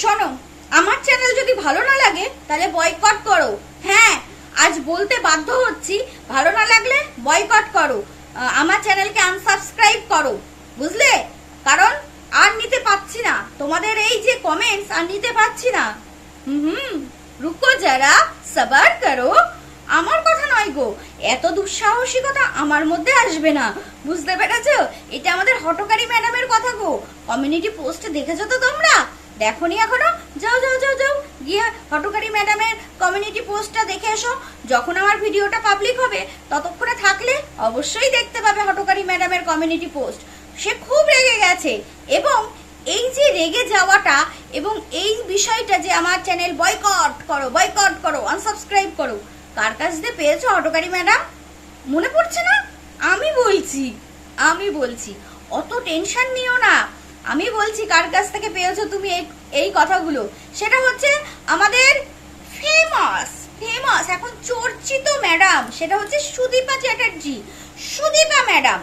শোনো, আমার চ্যানেল যদি ভালো না লাগে, তাহলে বয়কট করো। হ্যাঁ আজ বলতে বাধ্য হচ্ছি, ভালো না লাগলে বয়কট করো। আমার চ্যানেলকে আনসাবস্ক্রাইব করো, বুঝলে? কারণ আর নিতে পাচ্ছি না। তোমাদের এই যে কমেন্টস আর নিতে পাচ্ছি না। হুম রুকো যারা সবার করো। আমার কথা নয় গো, এত দুঃসাহসিকতা আমার মধ্যে আসবে না। বুঝতে পেরেছ? এটা আমাদের হটকারী ম্যাডামের কথা গো। কমিউনিটি পোস্ট দেখেছ তো তোমরা? দেখোনি এখনও? যাও যাও যাও যাও। গিয়ে হটকারী ম্যাডামের কমিউনিটি পোস্টটা দেখে এসো। যখন আমার ভিডিওটা পাবলিক হবে, ততক্ষণে থাকলে অবশ্যই দেখতে পাবে হটকারী ম্যাডামের কমিউনিটি পোস্ট সে খুব রেগে গেছে। এবং এই যে রেগে যাওয়াটা এবং এই বিষয়টা যে আমার চ্যানেল বয়কট করো বয়কট করো আনসাবস্ক্রাইব করো, কার কাছ দিয়ে পেয়েছ অটোকারি ম্যাডাম মনে পড়ছে না? আমি বলছি আমি বলছি, অত টেনশন নিও না। আমি বলছি কার কাছ থেকে পেয়েছ তুমি এই এই কথাগুলো? সেটা হচ্ছে আমাদের ফেমাস ফেমাস এখন চর্চিত ম্যাডাম সেটা হচ্ছে সুদীপা চ্যাটার্জি। সুদীপা ম্যাডাম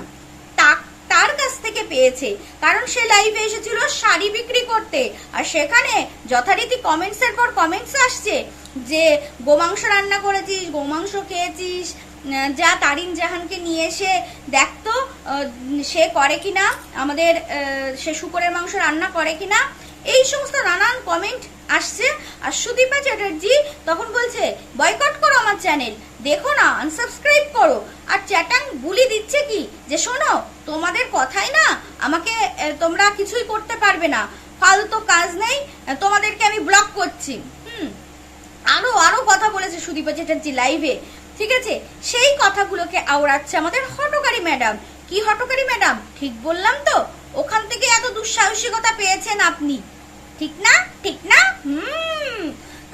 তার কাছ থেকে পেয়েছে, কারণ সে লাইভে এসেছিল শাড়ি বিক্রি করতে। আর সেখানে যথারীতি কমেন্টসের পর কমেন্টস আসছে যে, গোমাংস রান্না করেছিস, গোমাংস খেয়েছিস যা তারিন জাহানকে নিয়ে এসে দেখতো সে করে কিনা, আমাদের সে শুকরের মাংস রান্না করে কিনা। এই সমস্ত নানান কমেন্ট আসছে। আর সুদীপা চ্যাটার্জি তখন বলছে বয়কট করো আমার চ্যানেল দেখো না আনসাবস্ক্রাইব করো। আর চ্যাটাং বুলি দিচ্ছে কি? যে শোনো, তোমাদের কথাই না, আমাকে তোমরা কিছুই করতে পারবে না। ফালতু কাজ নেই তোমাদেরকে আমি ব্লক করছি। হুম। আরও আরও কথা বলেছে সুদীপা চ্যাটার্জি লাইভে ঠিক আছে? সেই কথাগুলোকে আওড়াচ্ছে আমাদের হটকারী ম্যাডাম। কি হটকারী ম্যাডাম? ঠিক বললাম তো। ওখান থেকে এত দুঃসাহসিকতা পেয়েছেন আপনি। ঠিক না? ঠিক না? হুম।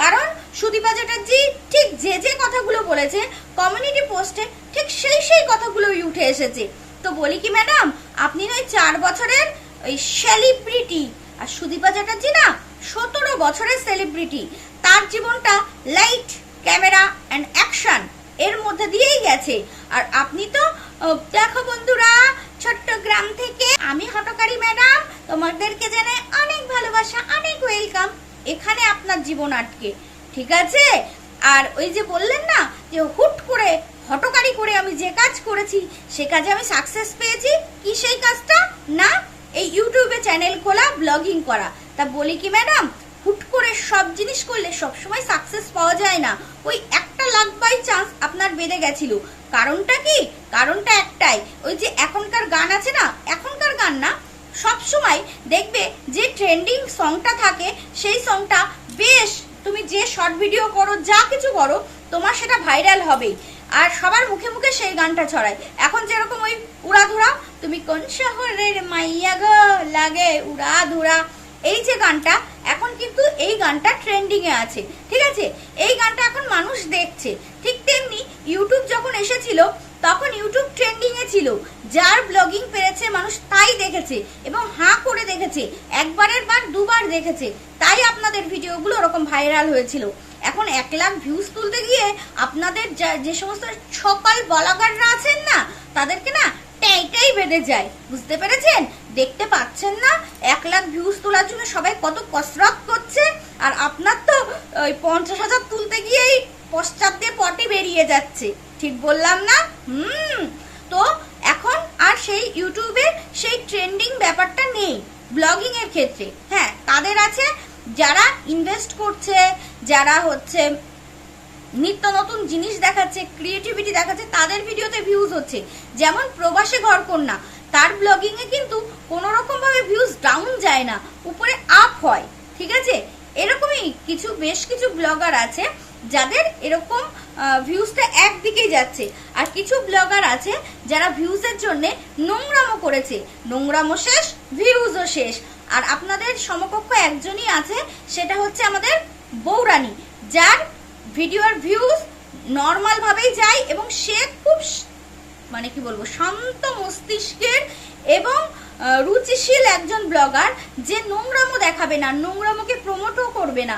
কারণ সুদীপা চ্যাটার্জি ঠিক যে যে কথাগুলো বলেছে কমিউনিটি পোস্টে ঠিক সেই সেই কথাগুলোই উঠে এসেছে। তো বলি কি ম্যাডাম, আপনি নয় চার বছরের ওই সেলিব্রিটি আর সুদীপা চ্যাটার্জি না, সতেরো বছরের সেলিব্রিটি তার জীবনটা লাইট ক্যামেরা অ্যান্ড অ্যাকশন এর মধ্যে দিয়েই গেছে। আর আপনি তো দেখো বন্ধুরা, ছোট্ট গ্রাম থেকে আমি হটকারী ম্যাডাম, তোমাদেরকে জানে অনেক ভালোবাসা, অনেক ওয়েলকাম। এখানে আপনার জীবন আটকে, ঠিক আছে? আর ওই যে বললেন না, যে হুট করে, হটকারি করে আমি যে কাজ করেছি, সে কাজে আমি সাকসেস পেয়েছি, কি সেই কাজটা? না, এই ইউটিউবে চ্যানেল খোলা ব্লগিং করা। তা বলি কি ম্যাডাম, হুট করে সব জিনিস করলে সবসময় সাকসেস পাওয়া যায় না। ওই একটা লাখ বাই চান্স আপনার বেড়ে গেছিল। কারণটা কি? কারণটা একটাই। ওই যে এখনকার গান আছে না? এখনকার গান না? সব সময় দেখবে যে ট্রেন্ডিং সংটা থাকে, সেই সংটা বেশ তুমি যে শর্ট ভিডিও করো, যা কিছু করো, তোমার সেটা ভাইরাল হবেই আর সবার মুখে মুখে সেই গানটা ছড়ায়। এখন যেরকম ওই উড়াধুরা, তুমি কোন শহরের মাইয়া গো? লাগে উড়াধুরা। এই যে গানটা এখন কিন্তু এই গানটা ট্রেন্ডিংয়ে আছে, ঠিক আছে? এই গানটা এখন মানুষ দেখছে। ঠিক তেমনি ইউটিউব যখন এসেছিল, তখন ইউটিউব ট্রেন্ডিংয়ে ছিল। যার ব্লগিং পেরেছে মানুষ তাই দেখেছে এবং হাঁ করে দেখেছে, একবারের বার দুবার দেখেছে। তাই আপনাদের ভিডিওগুলো ওরকম ভাইরাল হয়েছিল। এখন এক লাখ ভিউজ তুলতে গিয়ে আপনাদের যা- সমস্ত সকাল ব্লগাররা আছেন না, তাদেরকে না টাইটাই বেঁধে যায়। বুঝতে পেরেছেন? দেখতে পাচ্ছেন না। এক লাখ ভিউজ তোলার জন্য সবাই কত কসরত করছে। আর আপনার তো ওই পঞ্চাশ হাজার তুলতে গিয়েই পশ্চাৎ দিয়ে পটি বেরিয়ে যাচ্ছে। ঠিক বললাম না? হুম। তো এখন আর সেই ইউটিউবে সেই ট্রেন্ডিং ব্যাপারটা নেই, ব্লগিং এর ক্ষেত্রে। হ্যাঁ তাদের আছে যারা ইনভেস্ট করছে, যারা হচ্ছে নিত্য নতুন জিনিস দেখাচ্ছে ক্রিয়েটিভিটি দেখাচ্ছে, তাদের ভিডিওতে ভিউজ হচ্ছে। যেমন প্রবাসে ঘর কন্যা তার ব্লগিং এ কিন্তু কোনো রকম ভাবে ভিউজ ডাউন যায় না, উপরে আপ হয়, ঠিক আছে? এরকমই কিছু, বেশ কিছু ব্লগার আছে যাদের এরকম ভিউজটা একদিকেই যাচ্ছে। আর কিছু ব্লগার আছে যারা ভিউজের জন্য নোংরামো করেছে। নোংরামো শেষ ভিউজও শেষ। আর আপনাদের সমকক্ষ একজনই আছে, সেটা হচ্ছে আমাদের বৌরানী, যার ভিডিওর ভিউজ নর্মাল ভাবেই যায় এবং সে খুব মানে কি বলব, শান্ত মস্তিষ্কের এবং রুচিশীল একজন ব্লগার যে নোংরামো দেখাবে না, নোংরামোকে প্রমোটও করবে না,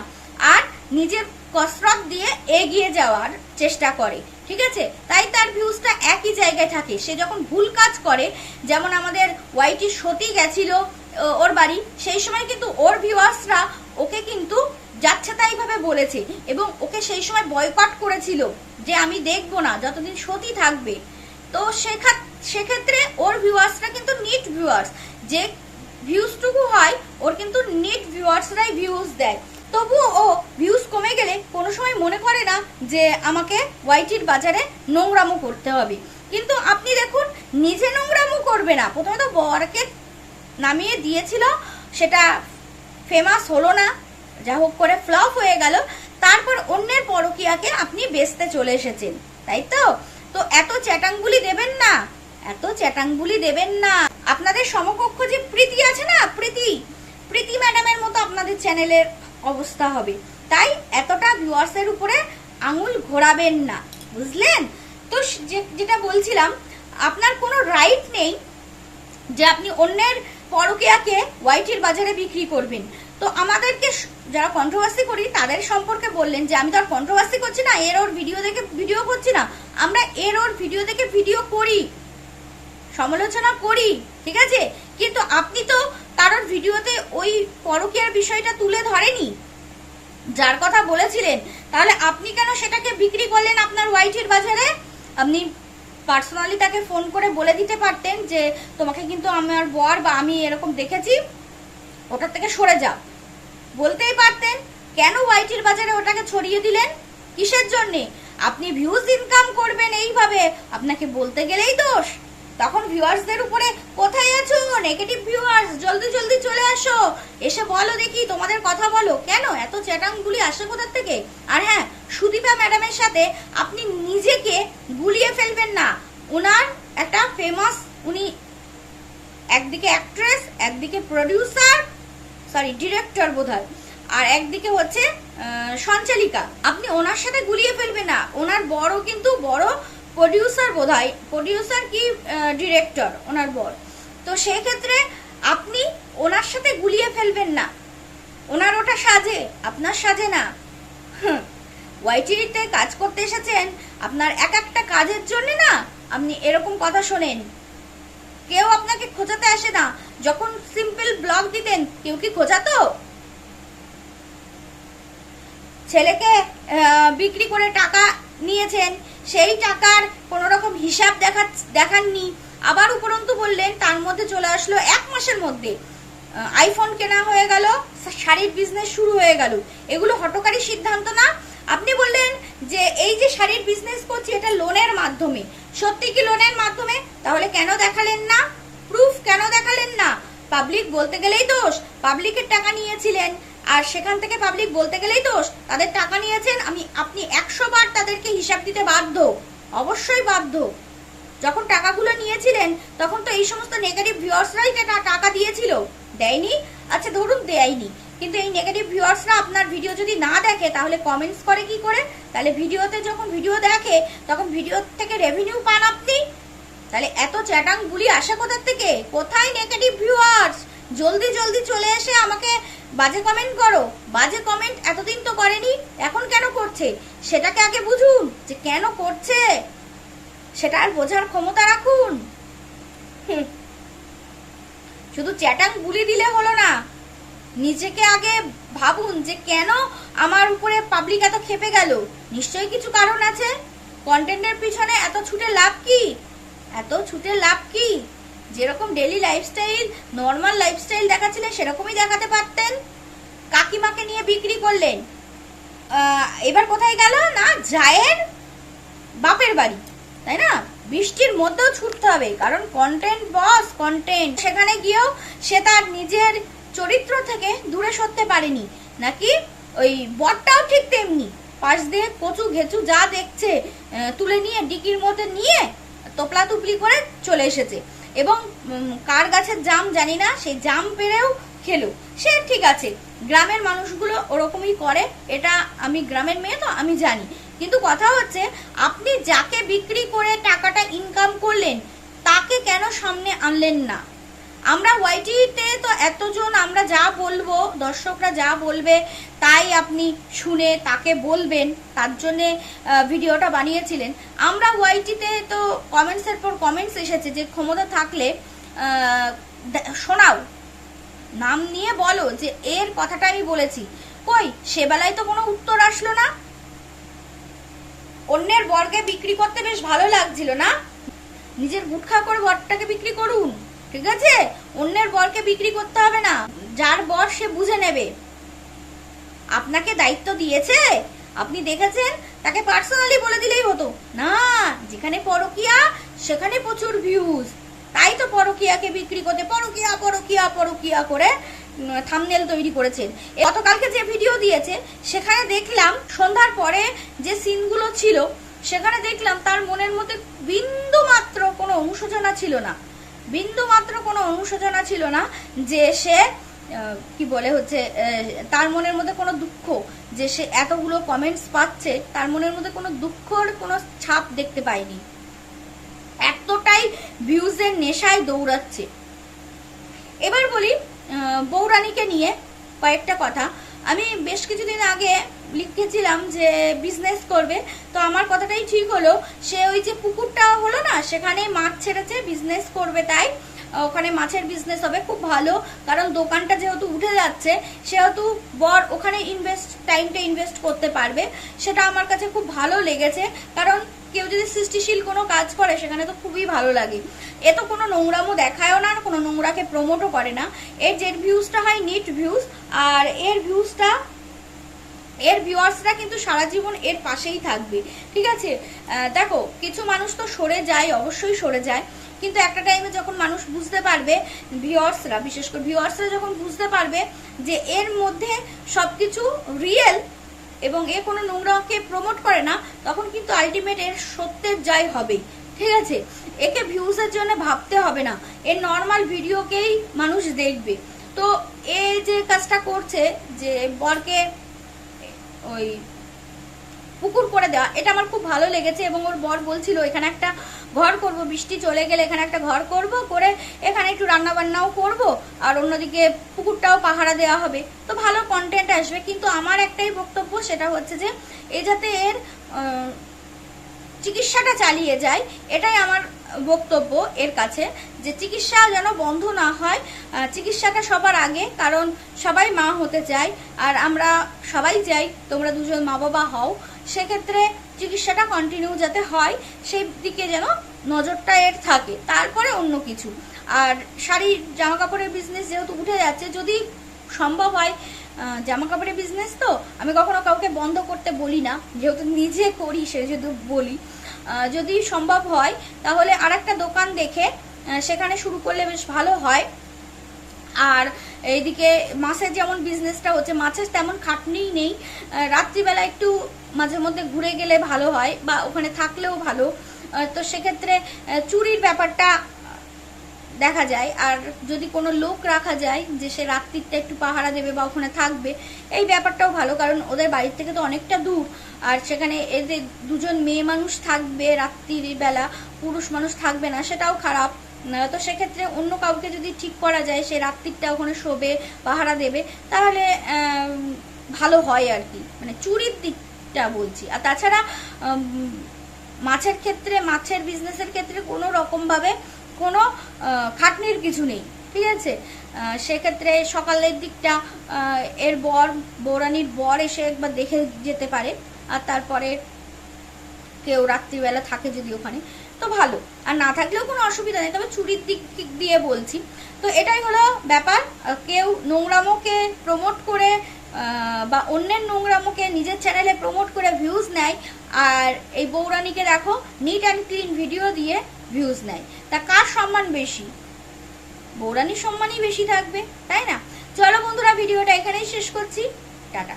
আর নিজের কসরত দিয়ে এগিয়ে যাওয়ার চেষ্টা করে, ঠিক আছে? তাই তার ভিউজটা একই জায়গায় থাকে। সে যখন ভুল কাজ করে, যেমন আমাদের ওয়াইটি সতী গেছিল ওর বাড়ি, সেই সময় কিন্তু ওর ভিউয়ার্সরা ওকে কিন্তু যাচ্ছে তাইভাবে বলেছে এবং ওকে সেই সময় বয়কট করেছিল যে আমি দেখব না, যতদিন সতী থাকবে। তো সেক্ষেত্রে ওর ভিউয়ার্সরা কিন্তু নিট ভিউয়ার্স যে ভিউজটুকু হয়, ওর কিন্তু নিট ভিউয়ার্সরাই ভিউজ দেয়। তবুও ও ভিউজ কমে গেলে কোনো সময় মনে করে না যে আমাকে ওয়াইটির বাজারে নোংরামো করতে হবে। কিন্তু আপনি দেখুন, নিজে নোংরামো করবে না। প্রথমত বরকে নামিয়ে দিয়েছিল, সেটা ফেমাস হলো না। যা হোক করে ফ্লপ হয়ে গেল। তারপর অন্যের পরকিয়াকে আপনি বেচতে চলে এসেছেন। তাই তো? তো এত চ্যাটাংগুলি দেবেন না, এত চ্যাটাংগুলি দেবেন না। আপনাদের সমকক্ষ যে প্রীতি আছে না, প্রীতি প্রীতি ম্যাডামের মতো আপনাদের চ্যানেলের অবস্থা হবে। তাই এতটা ভিউয়ার্সের উপরে আঙুল ঘোরাবেন না, বুঝলেন? তো যেটা বলছিলাম, আপনার কোনো রাইট নেই যে আপনি অন্যের পরকিয়াকে ওয়াইটির বাজারে বিক্রি করবেন। তো আমাদেরকে যারা কন্ট্রোভার্সি করি, তাদের সম্পর্কে বললেন যে, আমি তো আর কন্ট্রোভার্সি করছি না, এর ওর ভিডিও দেখে ভিডিও করছি না। আমরা এর ওর ভিডিও দেখে ভিডিও করি, সমালোচনা করি, ঠিক আছে? কিন্তু আপনি তো কারোর ভিডিওতে ওই পরকীয়ার বিষয়টা তুলে ধরেনি। যার কথা বলেছিলেন, তাহলে আপনি কেন সেটাকে বিক্রি করলেন আপনার ওয়াইটির বাজারে? আপনি পার্সোনালি তাকে ফোন করে বলে দিতে পারতেন যে, তোমাকে কিন্তু আমার বর বা আমি এরকম দেখেছি, ওটার থেকে সরে যাও। বলতেই পারতেন, কেন ওয়াইটির বাজারে ওটাকে ছড়িয়ে দিলেন? কিসের জন্যে? আপনি ভিউজ ইনকাম করবেন এইভাবে, আপনাকে বলতে গেলেই দোষ। তখন ভিউয়ার্সদের উপরে, কোথায় আছো? নেগেটিভ ভিউয়ার্স জলদি জলদি চলে আসো। এসে বলো দেখি, তোমাদের কথা বলো। কেন? এত চ্যাটাংগুলি আসে কোথার থেকে? আর হ্যাঁ সুদীপা ম্যাডামের সাথে আপনি নিজেকে গুলিয়ে ফেলবেন না। ওনার একটা ফেমাস উনি একদিকে অ্যাক্ট্রেস একদিকে প্রডিউসার সরি ডিরেক্টর বোধহয়। আর একদিকে হচ্ছে সঞ্চালিকা আপনি ওনার সাথে গুলিয়ে ফেলবেন না। ওনার বড় কিন্তু বড় প্রডিউসার বোধহয় প্রডিউসার কি ডিরেক্টর ওনার বর তো সেই ক্ষেত্রে আপনি ওনার সাথে গুলিয়ে ফেলবেন না। ওনার ওটা সাজে আপনার সাজে না। হুম, ওয়াইটিতে কাজ করতে এসেছেন আপনার এক একটা কাজের জন্য না আপনি এরকম কথা শোনেন। কেউ আপনাকে খোঁজাতে আসে না। যখন সিম্পল ব্লগ দিতেন কেউ কি খোঁজাতো ছেলেকে বিক্রি করে টাকা নিয়েছেন। সেই টাকার কোনো রকম হিসাব দেখা, দেখাননি। আবার উপরন্তু বললেন, তার মধ্যে চলে আসলো এক মাসের মধ্যে। আইফোন কেনা হয়ে গেল, শাড়ির বিজনেস শুরু হয়ে গেল। এগুলো হটকারী সিদ্ধান্ত না? আপনি বললেন যে এই যে শাড়ির বিজনেস করছি, এটা লোনের মাধ্যমে। সত্যি কি লোনের মাধ্যমে? তাহলে কেন দেখালেন না? প্রুফ কেন দেখালেন না? পাবলিক বলতে গেলেই দোষ। পাবলিকের টাকা নিয়েছিলেন। আর সেখান থেকে পাবলিক বলতে গেলেই দোষ, তাদের টাকা নিয়েছেন আমি, আপনি একশো বার তাদেরকে হিসাব দিতে বাধ্য, অবশ্যই বাধ্য। যখন টাকাগুলো নিয়েছিলেন, তখন তো এই সমস্ত নেগেটিভ ভিউয়ার্সরাই টাকা দিয়েছিল। দেয়নি? আচ্ছা ধরুন দেয়নি। কিন্তু এই নেগেটিভ ভিউয়ার্সরা আপনার ভিডিও যদি না দেখে, তাহলে কমেন্টস করে কি করে? তাহলে ভিডিওতে যখন ভিডিও দেখে, তখন ভিডিও থেকে রেভিনিউ পান আপনি? তাহলে এত চ্যাটাং গুলি আসে কোথার থেকে? কোথায় নেগেটিভ ভিউয়ার্স জলদি জলদি চলে এসে আমাকে বাজে কমেন্ট করো। বাজে কমেন্ট এতদিন তো করেনি, এখন কেন করছে? সেটাকে আগে বুঝুন যে কেন করছে। সেটা আর বোঝার ক্ষমতা রাখুন। শুধু চ্যাটাং গুলি দিলে হলো না। নিজেকে আগে ভাবুন যে কেন আমার উপরে পাবলিক এত খেপে গেল। নিশ্চয়ই কিছু কারণ আছে। কন্টেন্টের পিছনে এত ছুটে লাভ কি? এত ছুটে লাভ কি? যেরকম ডেলি লাইফস্টাইল নর্মাল লাইফস্টাইল দেখাচ্ছিলেন সেরকমই দেখাতে পারতেন। কাকিমাকে নিয়ে বিক্রি করলেন। এবার কোথায় গেল? না, জায়ের বাপের বাড়ি। তাই না? বৃষ্টির মধ্যেও ছুটতে হবে, কারণ কন্টেন্ট বস কন্টেন্ট সেখানে গিয়েও সে তার নিজের চরিত্র থেকে দূরে সরতে পারেনি। নাকি? ওই বটটাও ঠিক তেমনি। পাশ দিয়ে কচু ঘেচু যা দেখছে তুলে নিয়ে ডিকির মধ্যে নিয়ে তোপলা তুপলি করে চলে এসেছে। এবং কার গাছের জাম জানি না, সেই জাম পেরেও খেলো সে ঠিক আছে, গ্রামের মানুষগুলো ওরকমই করে, এটা আমি গ্রামের মেয়ে তো, আমি জানি। কিন্তু কথা হচ্ছে, আপনি যাকে বিক্রি করে টাকাটা ইনকাম করলেন, তাকে কেন সামনে আনলেন না? আমরা ওয়াইটিতে তো এতজন, আমরা যা বলব, দর্শকরা যা বলবে, তাই আপনি শুনে তাকে বলবেন, তার জন্যে ভিডিওটা বানিয়েছিলেন। আমরা ওয়াইটিতে তো কমেন্টসের পর কমেন্টস এসেছে যে ক্ষমতা থাকলে শোনাও। নাম নিয়ে বলো যে এর কথাটা আমি বলেছি। কই, সেবেলায় তো কোনো উত্তর আসলো না? অন্যের বর্গে বিক্রি করতে বেশ ভালো লাগছিল না? নিজের গুটখা করে বরটাকে বিক্রি করুন। ঠিক আছে? অন্যের বরকে বিক্রি করতে হবে না। যার বর সে বুঝে নেবে। আপনাকে দায়িত্ব দিয়েছে? আপনি দেখেছেন? তাকে পার্সোনালি বলে দিলেই হতো। না, যেখানে পরকিয়া, সেখানে প্রচুর ভিউজ তাই তো পরকিয়াকে বিক্রি করতে পরকিয়া পরকিয়া পরকিয়া করে থামনেল তৈরি করেছেন। গতকালকে যে ভিডিও দিয়েছে, সেখানে দেখলাম সন্ধ্যার পরে যে সিনগুলো ছিল, সেখানে দেখলাম তার মনের মধ্যে বিন্দু মাত্র কোনো অনুশোচনা ছিল না। বিন্দু মাত্র কোনো অনুশোচনা ছিল না যে সে কি বলে হচ্ছে তার মনের মধ্যে কোনো দুঃখ, যে সে এতগুলো কমেন্টস পাচ্ছে, তার মনের মধ্যে কোনো দুঃখর কোনো ছাপ দেখতে পাইনি এতটাই ভিউজের নেশায় দৌড়াচ্ছে। এবার বলি বৌরানীকে নিয়ে কয়েকটা কথা। আমি বেশ কিছুদিন আগে লিখেছিলাম যে বিজনেস করবে। তো আমার কথাটাই ঠিক হলো। সে ওই যে পুকুরটা হলো না সেখানে মাছ ছেড়েছে বিজনেস করবে তাই। ওখানে মাছের বিজনেস হবে, খুব ভালো। কারণ দোকানটা যেহেতু উঠে যাচ্ছে, সেহেতু বর ওখানে ইনভেস্ট টাইমটা ইনভেস্ট করতে পারবে। সেটা আমার কাছে খুব ভালো লেগেছে। কারণ কেউ যদি সৃষ্টিশীল কোনো কাজ করে, সেখানে তো খুবই ভালো লাগে। এ তো কোনো নোংরামও দেখায়ও না, কোনো নোংরাকে প্রমোটও করে না। এর যে ভিউজটা হয় নিট ভিউজ আর এর ভিউজটা এর ভিউয়ার্সরা কিন্তু সারা জীবন এর পাশেই থাকবে। ঠিক আছে? দেখো, কিছু মানুষ তো সরে যায়, অবশ্যই সরে যায়। কিন্তু একটা টাইমে যখন মানুষ বুঝতে পারবে ভিউয়ার্সরা বিশেষ করে ভিউয়ার্সরা যখন বুঝতে পারবে যে এর মধ্যে সব কিছু রিয়েল এবং এ কোনো নোংরাকে প্রমোট করে না, তখন কিন্তু আলটিমেট এর সত্যের জয় হবেই। ঠিক আছে? একে ভিউজের জন্য ভাবতে হবে না। এর নর্মাল ভিডিওকেই মানুষ দেখবে। তো এ যে কাজটা করছে, যে বরকে ওই পুকুর করে দেওয়া। এটা আমার খুব ভালো লেগেছে এবং ওর বর বলছিল, এখানে একটা ঘর করব, বৃষ্টি চলে গেলে এখানে একটা ঘর করব, করে এখানে একটু রান্না বান্নাও করব, আর অন্যদিকে পুকুরটাও পাহারা দেওয়া হবে। তো ভালো কন্টেন্ট আসবে। কিন্তু আমার একটাই বক্তব্য, সেটা হচ্ছে যে, এ যাতে এর চিকিৎসাটা চালিয়ে যায়, এটাই আমার বক্তব্য এর কাছে যে চিকিৎসা যেন বন্ধ না হয় চিকিৎসাটা সবার আগে, কারণ সবাই মা হতে চায়, আর আমরা সবাই চাই তোমরা দুজন মা বাবা হও। সেক্ষেত্রে চিকিৎসাটা কন্টিনিউ যাতে হয়, সেই দিকে যেন নজরটা এর থাকে। তারপরে অন্য কিছু। আর শাড়ির জামা কাপড়ের বিজনেস যেহেতু উঠে যাচ্ছে, যদি সম্ভব হয় জামা কাপড়ের বিজনেস তো, আমি কখনো কাউকে বন্ধ করতে বলি না। যেহেতু নিজে করি সে যেহেতু বলি। যদি সম্ভব হয়, তাহলে আর একটা দোকান দেখে সেখানে শুরু করলে বেশ ভালো হয়। আর এইদিকে মাছের যেমন বিজনেসটা হচ্ছে, মাছের তেমন খাটনিই নেই। রাত্রিবেলা একটু মাঝে মধ্যে ঘুরে গেলে ভালো হয়, বা ওখানে থাকলেও ভালো। তো সেক্ষেত্রে চুরির ব্যাপারটা দেখা যায়। আর যদি কোনো লোক রাখা যায় যে সে রাত্রিটা একটু পাহারা দেবে বা ওখানে থাকবে, এই ব্যাপারটাও ভালো, কারণ ওদের বাড়ির থেকে তো অনেকটা দূর। আর সেখানে এদের দুজন মেয়ে মানুষ থাকবে রাত্রির বেলা পুরুষ মানুষ থাকবে না, সেটাও খারাপ। তো সেক্ষেত্রে অন্য কাউকে যদি ঠিক করা যায়, সে রাত্রিটা ওখানে শোবে, পাহারা দেবে, তাহলে ভালো হয় আর কি। মানে চুরির দিকটা বলছি। আর তাছাড়া মাছের ক্ষেত্রে, মাছের বিজনেসের ক্ষেত্রে কোনো রকমভাবে কোনো খাটনির কিছু নেই, ঠিক আছে? সেক্ষেত্রে সকালের দিকটা এর বর, বৌরানির বর এসে একবার দেখে যেতে পারে, আর তারপরে কেউ রাত্রিবেলা থাকে যদি ওখানে, তো ভালো। আর না থাকলেও কোনো অসুবিধা নেই, তবে চুরির দিক দিয়ে বলছি। তো এটাই হলো ব্যাপার কেউ নোংরামোকে প্রমোট করে বা অন্যের নোংরামোকে নিজের চ্যানেলে প্রমোট করে ভিউজ নেয়, আর এই বৌরানিকে দেখো নিট অ্যান্ড ক্লিন ভিডিও দিয়ে ভিউজ নেয়। তা কার সম্মান বেশি? বৌরানির সম্মানই বেশি থাকবে, তাই না? চলো বন্ধুরা, ভিডিওটা এখানেই শেষ করছি। টাটা।